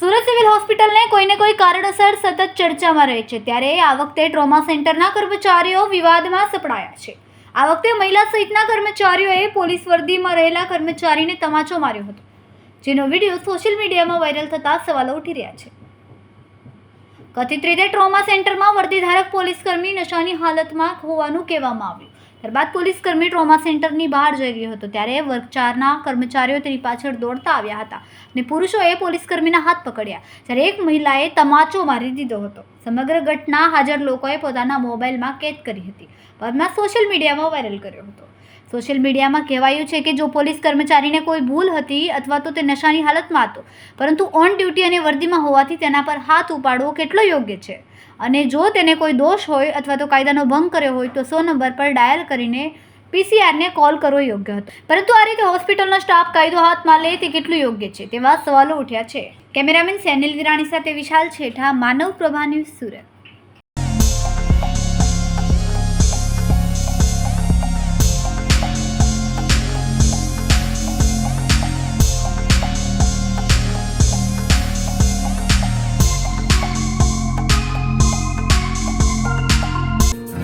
Surat civil હોસ્પિટલને કોઈને કોઈ કારણોસર સતત ચર્ચામાં રહે છે. ત્યારે આ વખતે ટ્રોમા સેન્ટરના કર્મચારીઓ વિવાદમાં સપડાયા છે. આ વખતે મહિલા સહિતના કર્મચારીઓએ પોલીસ વર્દીમાં રહેલા કર્મચારીને તમાચો માર્યો હતો, જેનો વીડિયો સોશિયલ મીડિયામાં વાયરલ થતા સવાલો ઉઠી રહ્યા છે. કથિત રીતે ટ્રોમા સેન્ટરમાં વર્દીધારક પોલીસકર્મી નશાની હાલતમાં હોવાનું કહેવામાં આવ્યું. ત્યારબાદ પોલીસકર્મી ટ્રોમા સેન્ટરની બહાર જઈ ગયો હતો. ત્યારે વર્ગ ચારના કર્મચારીઓ તેની પાછળ દોડતા આવ્યા હતા અને પુરુષોએ પોલીસકર્મીના હાથ પકડ્યા. જ્યારે એક મહિલાએ તમાચો મારી દીધો હતો. સમગ્ર ઘટના હાજર લોકોએ પોતાના મોબાઈલમાં કેદ કરી હતી. બાદમાં સોશિયલ મીડિયામાં વાયરલ કર્યો હતો. સોશિયલ મીડિયામાં કહેવાયું છે કે જો પોલીસ કર્મચારીને કોઈ ભૂલ હતી અથવા તો તે નશાની હાલતમાં હતો, પરંતુ ઓન ડ્યુટી અને વર્દીમાં હોવાથી તેના પર હાથ ઉપાડવો કેટલો યોગ્ય છે? અને જો તેને કોઈ દોષ હોય અથવા તો કાયદાનો ભંગ કર્યો હોય, તો સો નંબર પર ડાયલ કરીને પીસીઆરને કોલ કરવો યોગ્ય હતો. પરંતુ આ રીતે હોસ્પિટલનો સ્ટાફ કાયદો હાથમાં લે તે કેટલું યોગ્ય છે? તેવા સવાલો ઉઠ્યા છે. કેમેરામેન સેનિલ વિરાણી સાથે વિશાલ છેઠા, માનવ પ્રભા ન્યૂઝ સુરત.